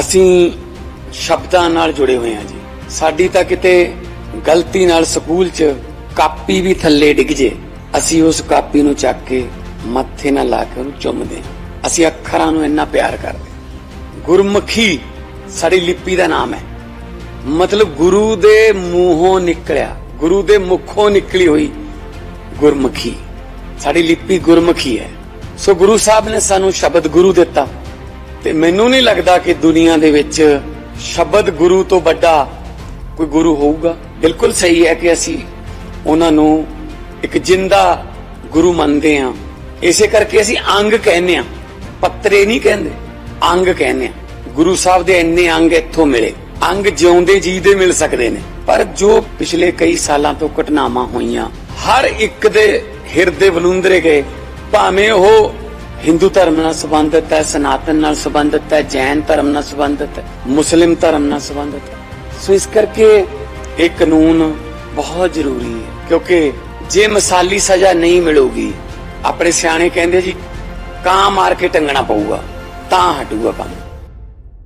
ਅਸੀਂ ਸ਼ਬਦਾਂ ਨਾਲ ਜੁੜੇ ਹੋਏ ਹਾਂ ਜੀ। ਸਾਡੀ ਤਾਂ ਕਿਤੇ ਗਲਤੀ ਨਾਲ ਸਕੂਲ 'ਚ ਕਾਪੀ ਵੀ ਥੱਲੇ ਡਿੱਗ ਜੇ, ਅਸੀਂ ਉਸ ਕਾਪੀ ਨੂੰ ਚੱਕ ਕੇ ਮੱਥੇ ਨਾਲ ਲਾ ਕੇ ਉਹਨੂੰ ਚੁੰਮਦੇ ਹਾਂ। ਅਸੀਂ ਅੱਖਰਾਂ ਨੂੰ ਇੰਨਾ ਪਿਆਰ ਕਰਦੇ ਗੁਰਮੁਖੀ ਸਾਡੀ ਲਿਪੀ ਦਾ ਨਾਮ ਹੈ। ਮਤਲਬ ਗੁਰੂ ਦੇ ਮੂੰਹੋਂ ਨਿਕਲਿਆ, ਗੁਰੂ ਦੇ ਮੁਖੋਂ ਨਿਕਲੀ ਹੋਈ ਗੁਰਮੁਖੀ। ਸਾਡੀ ਲਿਪੀ ਗੁਰਮੁਖੀ ਹੈ। ਸੋ ਗੁਰੂ ਸਾਹਿਬ ਨੇ ਸਾਨੂੰ ਸ਼ਬਦ ਗੁਰੂ ਦਿੱਤਾ। ਤੇ ਮੈਨੂੰ ਨਹੀਂ ਲੱਗਦਾ ਕਿ ਦੁਨੀਆ ਦੇ ਵਿੱਚ ਸ਼ਬਦ ਗੁਰੂ ਤੋਂ ਵੱਡਾ ਕੋਈ ਗੁਰੂ ਹੋਊਗਾ। ਬਿਲਕੁਲ ਸਹੀ ਹੈ ਕਿ ਅਸੀਂ ਉਹਨਾਂ ਨੂੰ ਇੱਕ ਜਿੰਦਾ ਗੁਰੂ ਮੰਨਦੇ ਹਾਂ। ਇਸੇ ਕਰਕੇ ਅਸੀਂ ਅੰਗ ਕਹਿੰਦੇ ਹਾਂ। ਪੱਤਰੇ ਨਹੀਂ ਕਹਿੰਦੇ, ਅੰਗ ਕਹਿੰਦੇ ਹਾਂ। ਗੁਰੂ ਸਾਹਿਬ ਦੇ ਇੰਨੇ ਅੰਗ ਇੱਥੋਂ ਮਿਲੇ। ਅੰਗ ਜਿਉਂਦੇ ਜੀ ਦੇ ਮਿਲ ਸਕਦੇ ਨੇ। ਪਰ ਜੋ ਪਿਛਲੇ ਕਈ ਸਾਲਾਂ ਤੋਂ ਘਟਨਾਵਾਂ ਹੋਈਆਂ, ਹਰ ਇੱਕ ਦੇ ਹਿਰਦੇ ਬਲੁੰਦਰੇ ਗਏ। ਭਾਵੇਂ ਉਹ ਹਿੰਦੂ ਧਰਮ ਨਾਲ ਸੰਬੰਧਿਤ ਹੈ, ਸਨਾਤਨ ਨਾਲ ਸੰਬੰਧਿਤ ਹੈ, ਜੈਨ ਧਰਮ ਨਾਲ ਸੰਬੰਧਿਤ ਹੈ, ਮੁਸਲਿਮ ਧਰਮ ਨਾਲ ਸੰਬੰਧਿਤ ਹੈ। ਸੋ ਇਸ ਕਰਕੇ ਇਹ ਕਾਨੂੰਨ ਬਹੁਤ ਜ਼ਰੂਰੀ ਹੈ, ਕਿਉਂਕਿ ਜੇ ਮਿਸਾਲੀ ਸਜ਼ਾ ਨਹੀਂ ਮਿਲੂਗੀ, ਆਪਣੇ ਸਿਆਣੇ ਕਹਿੰਦੇ ਜੀ, ਕਾਂ ਮਾਰ ਕੇ ਟੰਗਣਾ ਪਊਗਾ, ਤਾਂ ਹਟੂਗਾ ਕੰਮ।